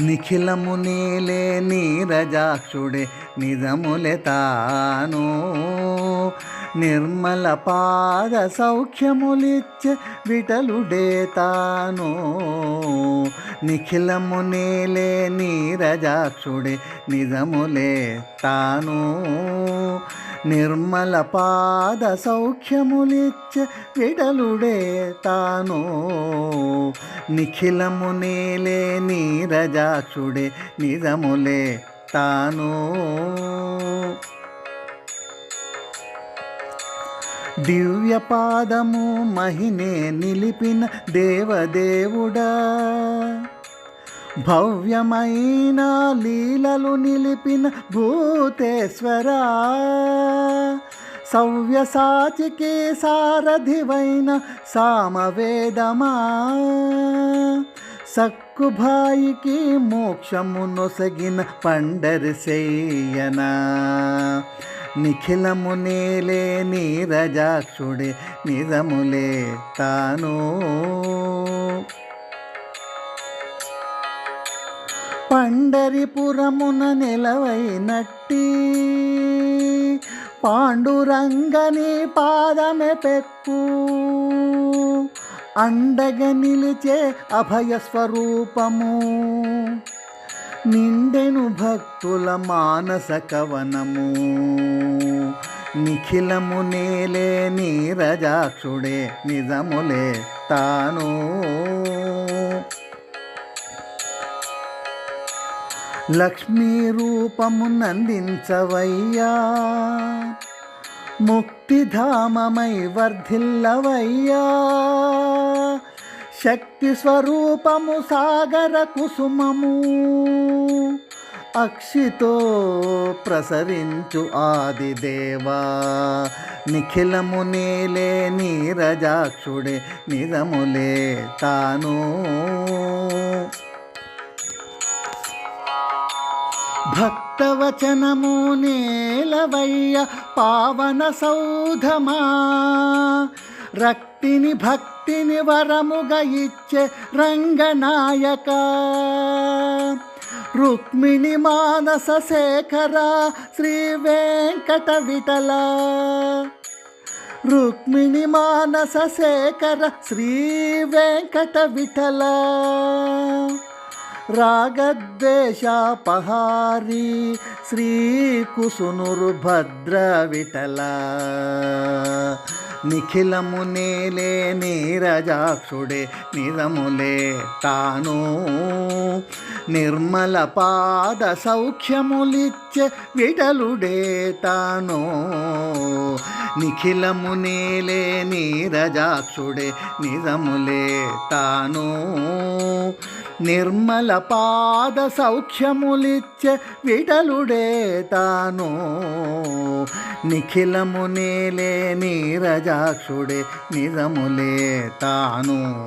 నిఖిలము నీలే నీరజాక్షుడే నిజములే తాను. నిర్మల పాద సౌఖ్యములిచ్చే విటలుడే తాను నిఖిలము నీలే నీరజాక్షుడే నిజములే తాను. నిర్మల పాద సౌఖ్యములిచ్చ విడలుడే తాను నిఖిలము నీలే నీరజాక్షుడే నిజములే తాను. దివ్య పాదము మహినే నిలిపిన దేవదేవుడా. భవ్యమైన లీలలు నిలిపిన భూతేశ్వరా. సవ్యసాచికి సారథివైన సామవేదమా. సక్కుభాయికి మోక్షము నొసగిన పండరిశయ్యనా నిఖిలమునేలే నీరజాక్షుడే నిజములే తాను. పండరిపురమున నిలవైనట్టి పాండురంగని పాదమె పెక్కు. అండగ నిలిచే అభయస్వరూపము నిండెను భక్తుల మానస కవనము. నిఖిలము నేలే నీరజాక్షుడే నిజములే తాను. లక్ష్మీ రూపము నందించవయ్యా. ముక్తిధామమై వర్ధిల్లవయ్యా. శక్తి స్వరూపము సాగర కుసుమము. అక్షితో ప్రసరించు ఆదిదేవా. నిఖిలము నీలే నీరజాక్షుడే నిజములే తాను. భక్తవచనము నేలవయ్య పావన సౌధమా. రక్తిని భక్తిని వరముగా ఇచ్చే రంగనాయక. రుక్మిణి మానస శేఖర శ్రీ వెంకట విఠల. రుక్మిణి మానస శేఖర శ్రీ వెంకట విఠల. రాగద్వేషాపహారీ శ్రీ కుసునురు భద్ర విఠల. నిఖిలము నేలే నీరజాక్షుడే నిజములే తాను. నిర్మల పాద సౌఖ్యములిచ్చే విడలుడే తాను. నిఖిలము నేలే నీరజాక్షుడే నిజములే తాను. నిర్మల పాద సౌఖ్యములిచ్చే విటలుడే తాను. నిఖిలము నేలే నీరజాక్షుడే నిజములే తాను.